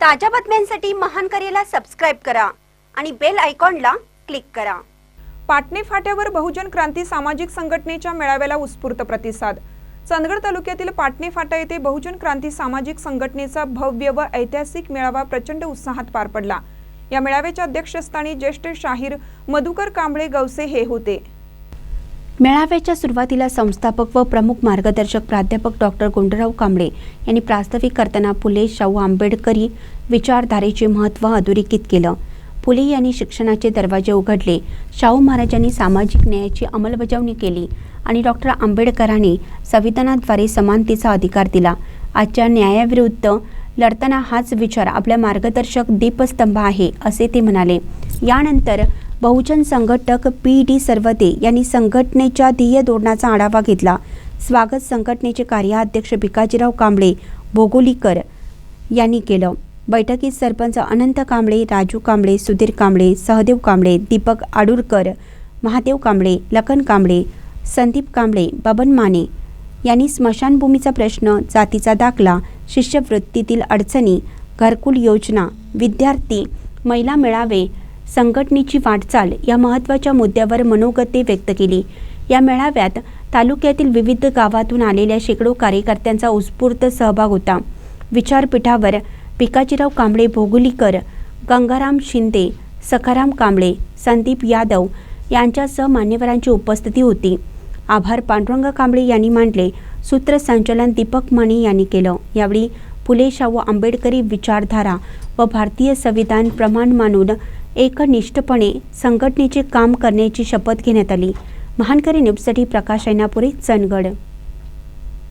ताज्या बातम्यांसाठी महान करेला सबस्क्राईब करा आणि बेल आयकॉनला क्लिक करा. पाटणे फाट्यावर बहुजन क्रांती सामाजिक संघटनेच्या मेळाव्याला उत्स्फूर्त प्रतिसाद. चंदगड तालुक्यातील पाटणे फाटा येथे बहुजन क्रांती सामाजिक संघटनेचा भव्य व ऐतिहासिक मेळावा प्रचंड उत्साहात पार पडला. या मेळाव्याच्या अध्यक्षस्थानी ज्येष्ठ शाहीर मधुकर कांबळे गवसे हे होते. मेळाव्याच्या सुरुवातीला संस्थापक व प्रमुख मार्गदर्शक प्राध्यापक डॉक्टर गोंडराव कांबळे यांनी प्रास्ताविक करताना फुले शाहू आंबेडकरी विचारधारेचे महत्त्व अधोरेखित केलं. फुले यांनी शिक्षणाचे दरवाजे उघडले. शाहू महाराजांनी सामाजिक न्यायाची अंमलबजावणी केली आणि डॉक्टर आंबेडकरांनी संविधानाद्वारे समानतेचा अधिकार दिला. आजच्या न्यायाविरुद्ध लढताना हाच विचार आपल्या मार्गदर्शक दीपस्तंभ आहे असे ते म्हणाले. यानंतर बहुजन संघटक पी डी सर्वदे यांनी संघटनेच्या ध्येय धोरणाचा आढावा घेतला. स्वागत संघटनेचे कार्याध्यक्ष भिकाजीराव कांबळे भोगोलीकर यांनी केलं. बैठकीत सरपंच अनंत कांबळे राजू कांबळे सुधीर कांबळे सहदेव कांबळे दीपक आडुरकर महादेव कांबळे लखन कांबळे संदीप कांबळे बबन माने यांनी स्मशानभूमीचा प्रश्न जातीचा दाखला शिष्यवृत्तीतील अडचणी घरकुल योजना विद्यार्थी महिला मेळावे संघटनेची वाटचाल या महत्त्वाच्या मुद्द्यावर मनोगते व्यक्त केली. या मेळाव्यात तालुक्यातील विविध गावातून आलेल्या शेकडो कार्यकर्त्यांचा उत्स्फूर्त सहभाग होता. विचारपीठावर पिकाजीराव कांबळे भोगुलीकर गंगाराम शिंदे सखाराम कांबळे संदीप यादव यांच्यासह मान्यवरांची उपस्थिती होती. आभार पांडुरंग कांबळे यांनी मांडले. सूत्रसंचालन दीपक माने यांनी केलं. यावेळी फुले शाहू आंबेडकरी विचारधारा व भारतीय संविधान प्रमाण मानून एकनिष्ठपणे संघटनेचे काम करण्याची शपथ घेण्यात आली. महानकरी न्यूजसाठी प्रकाश ऐनापुरे चंदगड.